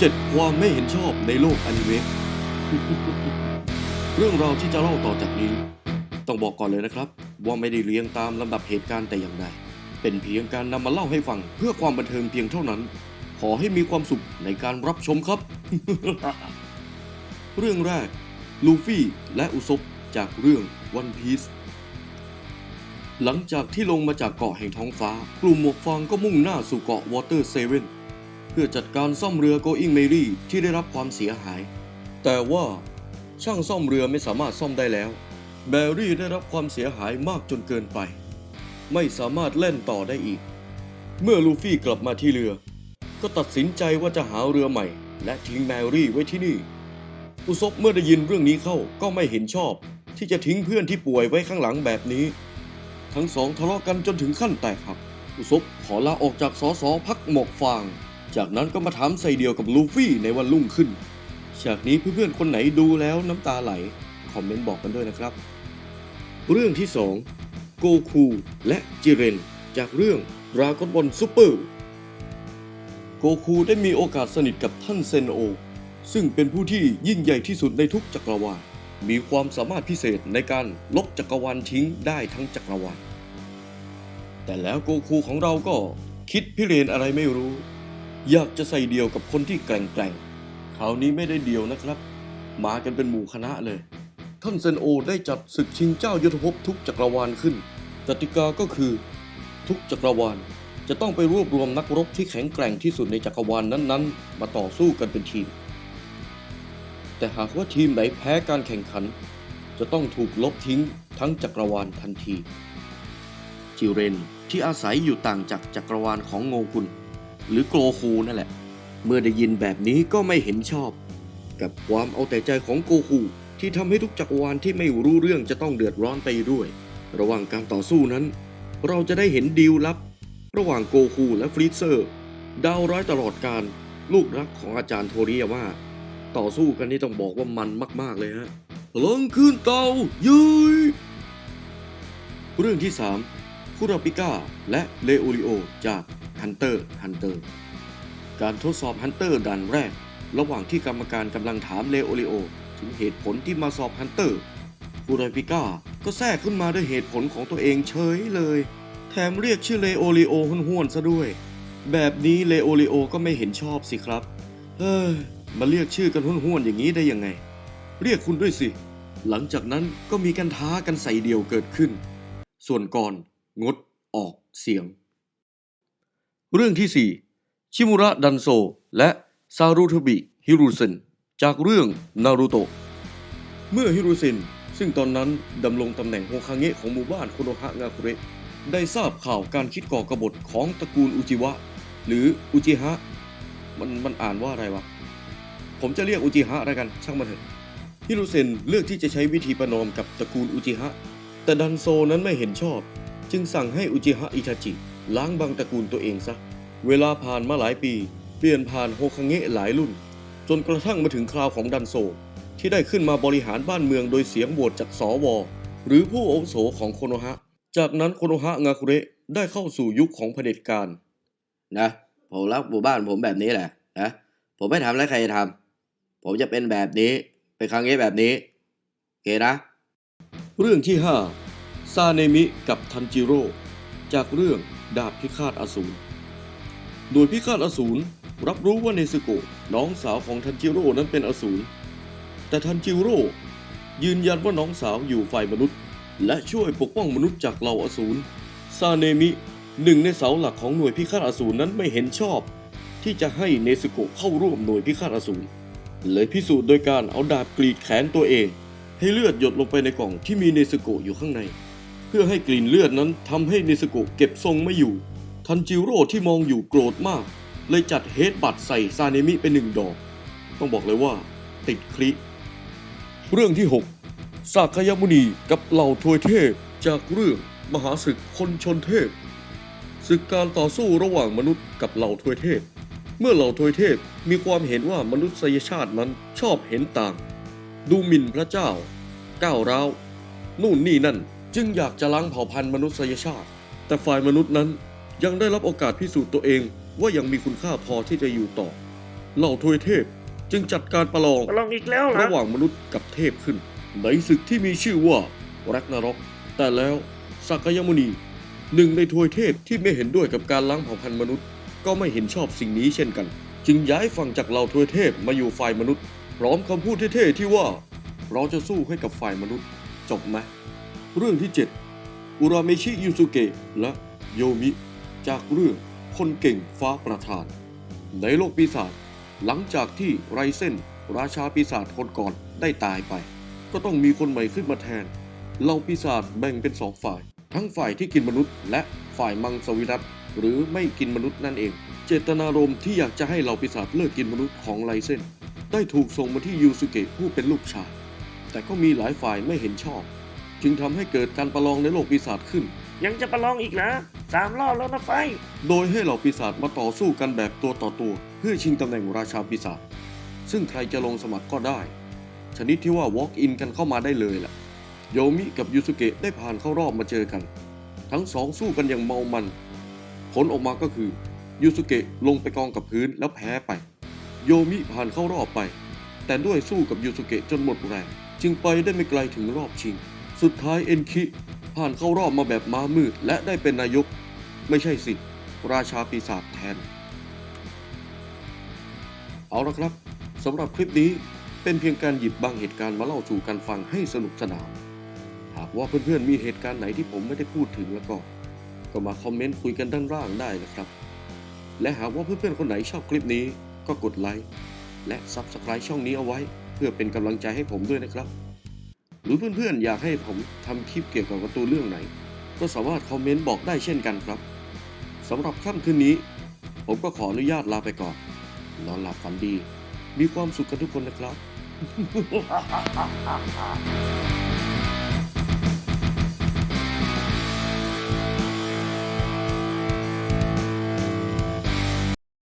7 ความไม่เห็นชอบในโลกอนิเมะ เรื่องราวที่จะเล่าต่อจากนี้ ต้องบอกก่อนเลยนะครับ ว่าไม่ได้เรียงตามลำดับเหตุการณ์แต่อย่างใด เป็นเพียงการนำมาเล่าให้ฟังเพื่อความบันเทิงเพียงเท่านั้น ขอให้มีความสุขในการรับชมครับ เรื่องแรก ลูฟี่และอุซบจากเรื่อง One Piece หลังจากที่ลงมาจากเกาะแห่งท้องฟ้า กลุ่มหมวกฟางก็มุ่งหน้าสู่เกาะวอเตอร์เซเว่น เพื่อจัดการซ่อมเรือ Going Merry ที่ได้รับความเสียหาย แต่ว่าช่างซ่อมเรือไม่สามารถซ่อมได้แล้ว แบรี่ได้รับความเสียหายมากจนเกินไป ไม่สามารถเล่นต่อได้อีก เมื่อลูฟี่กลับมาที่เรือ ก็ตัดสินใจว่าจะหาเรือใหม่ และทิ้งแมรี่ไว้ที่นี่ อุซบเมื่อได้ยินเรื่องนี้เข้าก็ไม่เห็นชอบ ที่จะทิ้งเพื่อนที่ป่วยไว้ข้างหลังแบบนี้ ทั้งสองทะเลาะกันจนถึงขั้นแตกหัก อุซบขอลาออกจากสอสอพักหมอกฟาง จากนั้นก็มาถามใส่เดียวกับลูฟี่ในวันรุ่งขึ้น ฉากนี้เพื่อนๆคนไหนดูแล้วน้ำตาไหล คอมเมนต์บอกกันด้วยนะครับ เรื่องที่ 2 โกคูและจิเรน จากเรื่องดราก้อนบอลซูเปอร์ โกคูได้มีโอกาสสนิทกับท่านเซนโอ ซึ่งเป็นผู้ที่ยิ่งใหญ่ที่สุดในทุกจักรวาล มีความสามารถพิเศษในการลบจักรวาลทิ้งได้ทั้งจักรวาล แต่แล้วโกคูของเราก็คิดพิเรนอะไรไม่รู้ อยากจะใส่เดียวกับคนที่แกร่งๆคราวนี้ไม่ได้เดียวนะครับ มากันเป็นหมู่คณะเลย ท่านเซนโอได้จัดศึกชิงเจ้ายุทธภพทุกจักรวาลขึ้นกติกาก็คือ ทุกจักรวาลจะต้องไปรวบรวมนักรบที่แข็งแกร่งที่สุดในจักรวาลนั้นๆ มาต่อสู้กันเป็นทีม แต่หากว่าทีมไหนแพ้การแข่งขัน จะต้องถูกลบทิ้งทั้งจักรวาลทันที จิเรนที่อาศัยอยู่ต่างจากจักรวาลของโงกุล หรือโกลคูนั่นแหละ เมื่อได้ยินแบบนี้ก็ไม่เห็นชอบ กับความเอาแต่ใจของโกคูที่ทำให้ทุกจักรวาลที่ไม่รู้เรื่องจะต้องเดือดร้อนไปด้วย ระหว่างการต่อสู้นั้น เราจะได้เห็นดีลลับ ระหว่างโกคูและฟรีเซอร์ ดาวร้ายตลอดการลูกรักของอาจารย์โทริยาม่า ต่อสู้กันนี่ต้องบอกว่ามันมาก ๆ เลยฮะพลังขึ้นเตายุยเรื่องที่ 3 คุราปิก้าและเลโอริโอจาก ฮันเตอร์ฮันเตอร์การทดสอบฮันเตอร์ด่านแรก ระหว่างที่กรรมการกำลังถามเลโอริโอถึงเหตุผลที่มาสอบฮันเตอร์คุรปิก้าก็แทรกขึ้นมาด้วยเหตุผลของตัวเองเฉยเลย แถมเรียกชื่อเลโอริโอห้วนๆซะด้วย แบบนี้เลโอริโอก็ไม่เห็นชอบสิครับเฮ้ยมาเรียกชื่อกันห้วนๆอย่างนี้ได้ยังไง เรียกคุณด้วยสิ หลังจากนั้นก็มีการท้ากันใส่เดียวเกิดขึ้น ส่วนก่อนงดออกเสียง เรื่องที่ 4 ชิมุระดันโซ และซารุทบิฮิรุเซนจากเรื่องนารูโตะเมื่อฮิรุเซนซึ่งตอนนั้นดำรงตำแหน่งโฮคาเงะของหมู่บ้านโคโนฮะงาคุเระได้ทราบข่าวการคิดก่อกบฏของตระกูลอุจิวะ หรืออุจิฮะมันมันอ่านว่าอะไรวะ ผมจะเรียกอุจิฮะแล้วกันช่างมันเถอะฮิรุเซนเลือกที่จะใช้วิธีประนอมกับตระกูลอุจิฮะแต่ดันโซนั้นไม่เห็นชอบ จึงสั่งให้อุจิฮะอิทาจิ ล้างบางตระกูลตัวเองซะ เวลาผ่านมาหลายปี เปลี่ยนผ่านโฮคังเงะหลายรุ่น จนกระทั่งมาถึงคราวของดันโซ ที่ได้ขึ้นมาบริหารบ้านเมืองโดยเสียงโหวตจากสว หรือผู้อาวุโสของโคโนฮะ จากนั้นโคโนฮะงาคุเระได้เข้าสู่ยุคของเผด็จการ นะ ผมรักหมู่บ้านผมแบบนี้แหละนะ ผมไม่ทำแล้วใครจะทำผมจะเป็นแบบนี้เป็นครั้งนี้แบบนี้โอเคนะ เรื่องที่ 5 ซาเนมิกับทันจิโร่จากเรื่อง ดาบพิฆาตอสูร โดยพิฆาตอสูรรับรู้ว่าเนซึโกะน้องสาวของทันจิโร่นั้นเป็นอสูร แต่ทันจิโร่ยืนยันว่าน้องสาวอยู่ฝ่ายมนุษย์ และช่วยปกป้องมนุษย์จากเหล่าอสูร ซาเนมิหนึ่งในเสาหลักของหน่วยพิฆาตอสูรนั้นไม่เห็นชอบ ที่จะให้เนซึโกะเข้าร่วมหน่วยพิฆาตอสูร เลยพิสูจน์โดยการเอาดาบกรีดแขนตัวเอง ให้เลือดหยดลงไปในกล่องที่มีเนซึโกะอยู่ข้างใน เพื่อให้กลิ่นเลือดนั้นทำให้เนซึโกะเก็บทรงไม่อยู่ ทันจิโร่ที่มองอยู่โกรธมาก เลยจัดเฮดบัตใส่ซาเนมิไปหนึ่งดอก ต้องบอกเลยว่า ติดคลิเรื่องที่ 6 สากยมุนีกับเหล่าทวยเทพจากเรื่องมหาศึกคนชนเทพศึกการต่อสู้ระหว่างมนุษย์กับเหล่าทวยเทพ เมื่อเหล่าทวยเทพมีความเห็นว่ามนุษยชาตินั้นชอบเห็นต่าง ดูหมิ่นพระเจ้าก้าวร้าว นู่นนี่นั่น จึงอยากจะล้างเผ่าพันธุ์มนุษยชาติ แต่ฝ่ายมนุษย์นั้นยังได้รับโอกาสพิสูจน์ตัวเองว่ายังมีคุณค่าพอที่จะอยู่ต่อ เหล่าทวยเทพจึงจัดการประลองมาลองอีกแล้วเหรอระหว่างมนุษย์กับเทพขึ้น ในศึกที่มีชื่อว่ารักนารอกแต่แล้วสักยมุนี หนึ่งในทวยเทพที่ไม่เห็นด้วยกับการล้างเผ่าพันธุ์มนุษย์ ก็ไม่เห็นชอบสิ่งนี้เช่นกัน จึงย้ายฝั่งจากเหล่าทวยเทพมาอยู่ฝ่ายมนุษย์ พร้อมคำพูดเท่ๆที่ว่า เราจะสู้ให้กับฝ่ายมนุษย์ จบไหม เรื่องที่ 7 อุราเมชิยูสุเกะและโยมิ จากเรื่องคนเก่งฟ้าประธาน ในโลกปีศาจหลังจากที่ไรเส้นราชาปีศาจคนก่อนได้ตายไป ก็ต้องมีคนใหม่ขึ้นมาแทนเหล่าปีศาจแบ่งเป็นสองฝ่าย ทั้งฝ่ายที่กินมนุษย์ และฝ่ายมังสวิรัตหรือไม่กินมนุษย์นั่นเอง เจตนารมณ์ที่อยากจะให้เหล่าปีศาจเลิกกินมนุษย์ของไรเส้นได้ถูกส่งมาที่ยูสุเกะผู้เป็นลูกชายแต่ก็มีหลายฝ่ายไม่เห็นชอบ จึงทำให้เกิดการประลองในโลกปีศาจขึ้น ยังจะประลองอีกนะสามรอบแล้วนะไฟ โดยให้เหล่าปีศาจมาต่อสู้กันแบบตัวต่อตัว เพื่อชิงตำแหน่งราชาปีศาจซึ่งใครจะลงสมัครก็ได้ ชนิดที่ว่า walk in กันเข้ามาได้เลยล่ะ โยมิกับยูสุเกะได้ผ่านเข้ารอบมาเจอกัน ทั้งสองสู้กันอย่างเมามัน ผลออกมาก็คือยูสุเกะลงไปกองกับพื้นแล้วแพ้ไป โยมิผ่านเข้ารอบไป แต่ด้วยสู้กับยูสุเกะจนหมดแรง จึงไปได้ไม่ไกลถึงรอบชิง สุดท้ายเอ็นคิ ผ่านเข้ารอบมาแบบม้ามืดและได้เป็นนายก ไม่ใช่สิ ราชาปีศาจแทน เอาละครับสำหรับคลิปนี้เป็นเพียงการหยิบบางเหตุการณ์มาเล่าสู่กันฟังให้สนุกสนาน หากว่าเพื่อนๆมีเหตุการณ์ไหนที่ผมไม่ได้พูดถึงแล้วก็ ก็มาคอมเมนต์คุยกันด้านล่างได้นะครับ และหากว่าเพื่อนๆคนไหนชอบคลิปนี้ก็กดไลค์และ Subscribe ช่องนี้เอาไว้ เพื่อเป็นกำลังใจให้ผมด้วยนะครับ หรือเพื่อนๆ อยากให้ผมทำคลิปเกี่ยวกับการ์ตูนเรื่องไหน ก็สามารถคอมเมนต์บอกได้เช่นกันครับสำหรับค่ำคืนนี้ ผมก็ขออนุญาตลาไปก่อน นอนหลับฝันดี มีความสุขกันทุกคนนะครับ